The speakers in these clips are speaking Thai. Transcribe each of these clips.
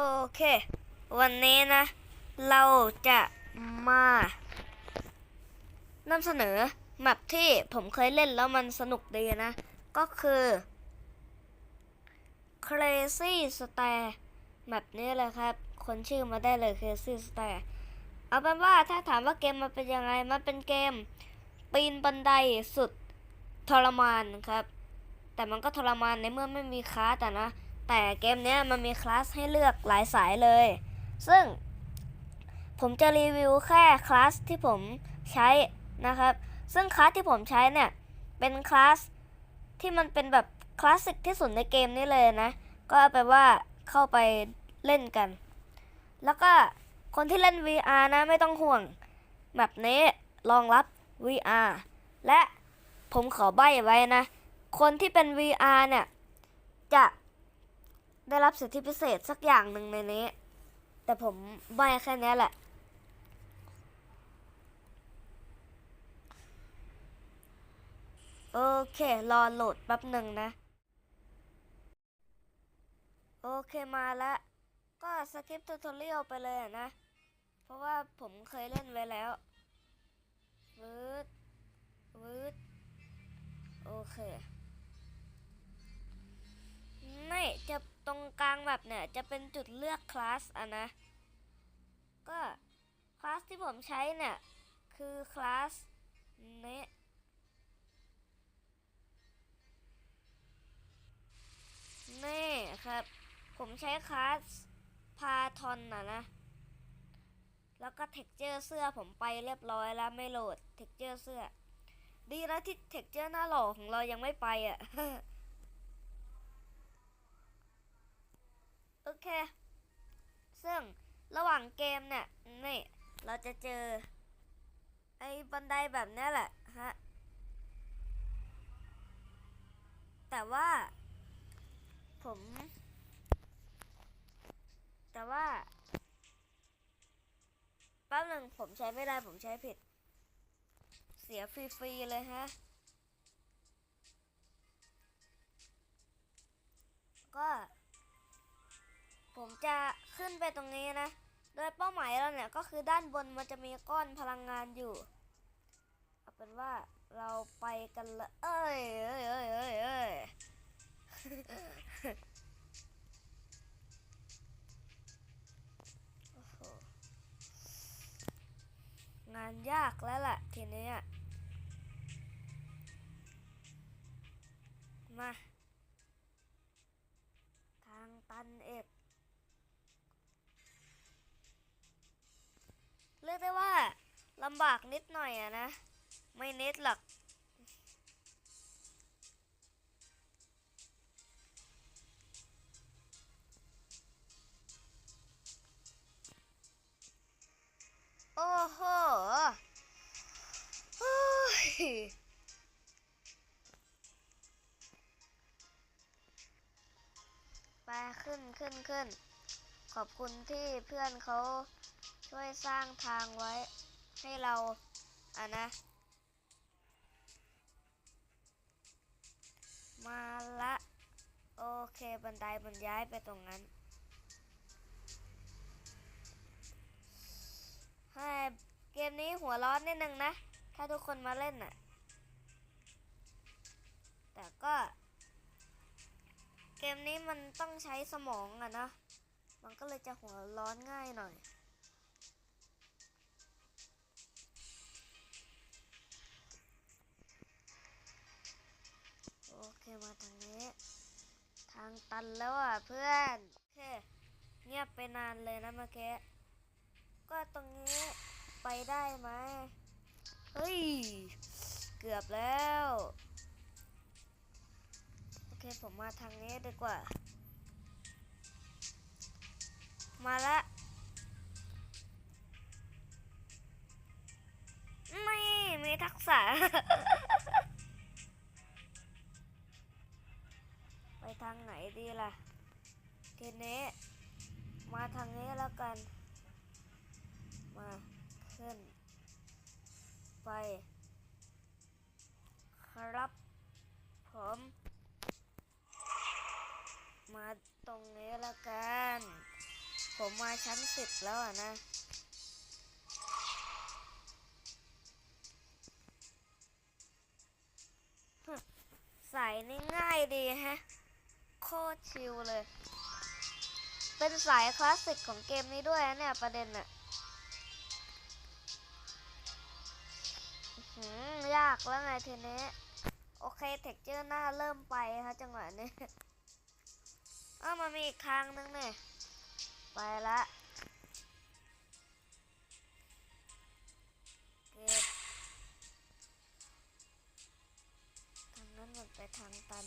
โอเค วันนี้นะ เราจะมานำเสนอแมปที่ผมเคยเล่นแล้วมันสนุกดีนะ ก็คือ Crazy Star แมปนี้เลยครับ คนชื่อมาได้เลย Crazy Star เอาเป็นว่าถ้าถามว่าเกมมันเป็นยังไง มันเป็นเกม ปีนบันไดสุดทรมานครับ แต่มันก็ทรมานในเมื่อไม่มีคลาสอะนะ แต่เกมนี้มันมีคลาสให้เลือกหลายสายเลย ซึ่งผมจะรีวิวแค่คลาสที่ผมใช้นะครับ ซึ่งคลาสที่ผมใช้เนี่ย เป็นคลาสที่มันเป็นแบบคลาสสิกที่สุดในเกมนี้เลยนะ ก็เอาไปนว่าเข้าไปเล่นกัน แล้วก็คนที่เล่น VR นะไม่ต้องห่วง แบบนี้รองรับ VR และผมขอใบ้ไว้นะ คนที่เป็น VR เนี่ย จะ ได้รับสิทธิพิเศษสักอย่างหนึ่งในนี้ แต่ผมใบแค่นี้แหละ โอเค รอโหลดแป๊บหนึ่งนะ โอเคมาแล้วก็สกิปทูทอเรียลไปเลยนะ เพราะว่าผมเคยเล่นไว้แล้ววืด แบบเนี่ยจะเป็นจุดเลือกคลาสอะนะ ก็คลาสที่ผมใช้เนี่ยคือคลาสเนี้นี่ครับ ผมใช้คลาสพาทอนนะนะ แล้วก็เท็กเจอร์เสื้อผมไปเรียบร้อยแล้วไม่โหลดเท็กเจอร์เสื้อ ดีนะที่เท็กเจอร์หน้าหล่อของเรายังไม่ไปอะ โอเค ซึ่งระหว่างเกมเนี่ยนี่เราจะเจอ ไอ้บันไดแบบนี้แหละฮะ แต่ว่าผม แต่ว่าแป๊บหนึ่งผมใช้ไม่ได้ผมใช้ผิด เสียฟรีๆเลยฮะ ก็ ผมจะขึ้นไปตรงนี้นะ โดยเป้าหมายเราเนี่ยก็คือด้านบนมันจะมีก้อนพลังงานอยู่ เอาเป็นว่าเราไปกันเลยเอ้ยเอ้ยเอ้ยเอ้ยเอ้ยงานยากแล้วล่ะทีนี้มา รียกได้ว่าลำบากนิดหน่อยอะนะ ไม่นิดหรอกโอ้โหโไปขึ้นขึ้นขึ้น ขอบคุณที่เพื่อนเขา ช่วยสร้างทางไว้ให้เราอะนะ มาละ โอเคบันไดมันย้ายไปตรงนั้น ให้เกมนี้หัวร้อนนิดนึงนะ ถ้าทุกคนมาเล่นน่ะ แต่ก็ เกมนี้มันต้องใช้สมองอะนะ มันก็เลยจะหัวร้อนง่ายหน่อย ตันแล้วอะเพื่อนเคเงียบไปนานเลยนะเมื่อกี้ก็ตรงนี้ไปได้ไหมเฮ้ย เกือบแล้ว โอเคผมมาทางนี้ดีกว่า มาละไม่มีทักษะ ดีล่ะ ทีนี้ มาทางนี้แล้วกัน มาขึ้น ไป ครับ ผม มาตรงนี้แล้วกัน ผมมาชั้นสิบแล้วอะนะสายนี่ง่ายดีฮะ โคตรชิลเลย เป็นสายคลาสสิกของเกมนี้ด้วยนะเนี่ยประเด็นน่ะหือยากแล้วไงทีนี้ โอเคเท็กเจอร์หน้าเริ่มไปครับจังหวะนี้อ้ามันมีอีกทางนึงเนี่ย ไปละเก็บทางนั้นมันไปทางตัน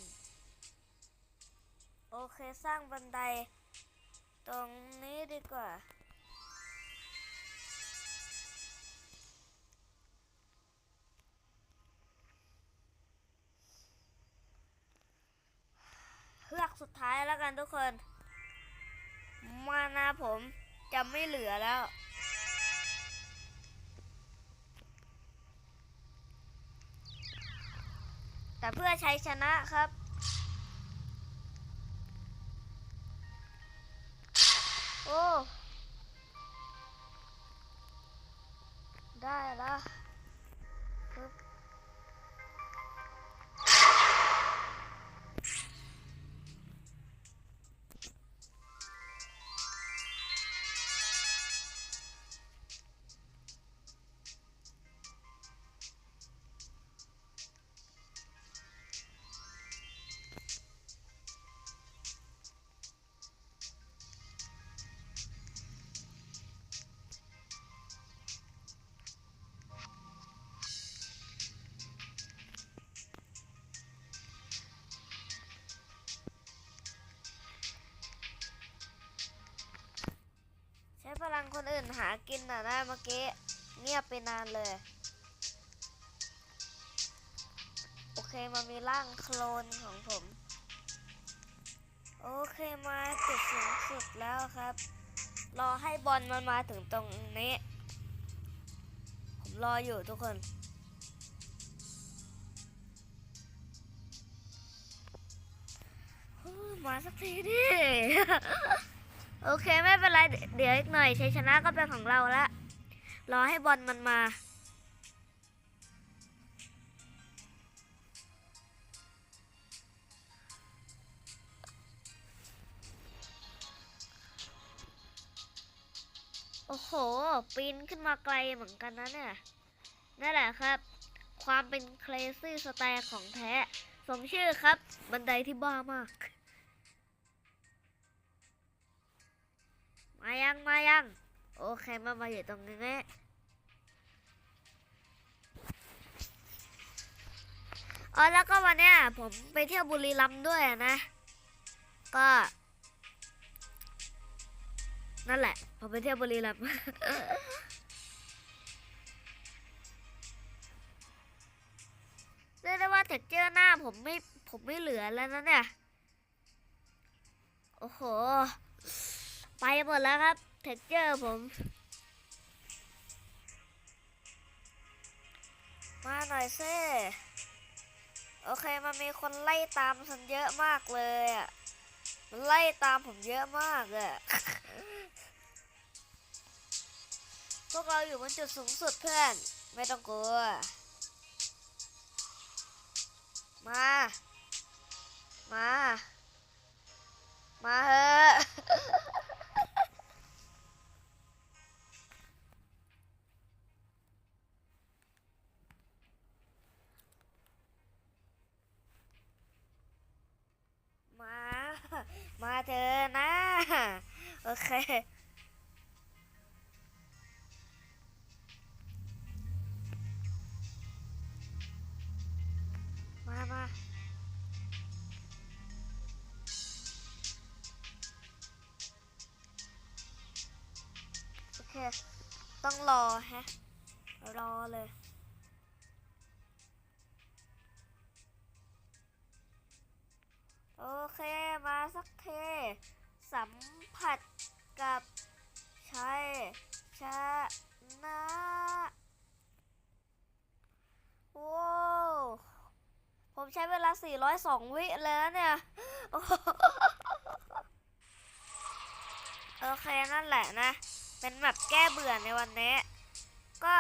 โอเคสร้างบันได ตรงนี้ดีกว่า เฮือกสุดท้ายแล้วกันทุกคน มานะผมจะไม่เหลือแล้วแต่เพื่อใชัยชนะครับ คนอื่นหากินน่ะนะเมื่อกี้เงียบไปนานเลย โอเคมามีร่างโคลนของผม โอเคมาจุดสูงสุดแล้วครับ รอให้บอลมันมาถึงตรงนี้ ผมรออยู่ทุกคนมาสักทีดิ โอเคไม่เป็นไร เดี๋ยวอีกหน่อยชัยชนะก็เป็นของเราละรอให้บอลมันมาโอ้โห ปีนขึ้นมาไกลเหมือนกันนะเนี่ย นั่นแหละครับ ความเป็นเคลซี่สไตล์ของแท้ สมชื่อครับ บันไดที่บ้ามาก มายังมายัง โอเคมามาอยู่ตรงนี้อ๋อแล้วก็วันเนี้ยผมไปเที่ยวบุรีรัมย์ด้วยนะ ก็ นั่นแหละ ผมไปเที่ยวบุรีรัมย์เรียกได้ว่าเท็กเจอร์หน้าผมไม่ผมไม่เหลือแล้วนะเนี่ย โอ้โห ไปหมดแล้วครับเท็กเจอร์ผม มาหน่อยเซ่โอเคมันมีคนไล่ตามฉันเยอะมากเลยอะมันไล่ตามผมเยอะมากอะพวกเราอยู่บนจุดสูงสุดเพื่อน ไม่ต้องกลัว มา มา มาเถ โอเค มามาโอเค ต้องรอฮะ รอเลยโอเค มาสักเท สัมผัสกับชัยชนะว้าวผมใช้เวลา 402 วิเลยนะเนี่ยโอ้โหโอเค นั่นแหละนะ เป็นแบบแก้เบื่อในวันนี้ ก็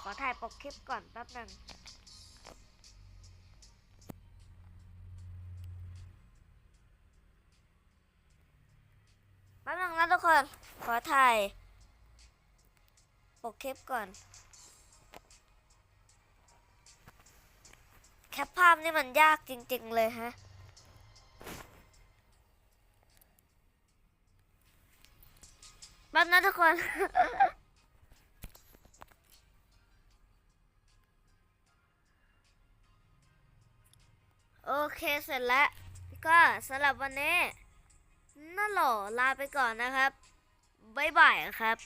ขอถ่ายปกคลิปก่อนแป๊บหนึ่ง ทุกคน ขอถ่ายปกคลิปก่อน แคปภาพนี่มันยากจริง ๆ เลยฮะแป๊บนะทุกคนโอเคเสร็จแล้ว ก็สำหรับวันนี้ น่าหล่อลาไปก่อนนะครับ บ๊ายบายครับ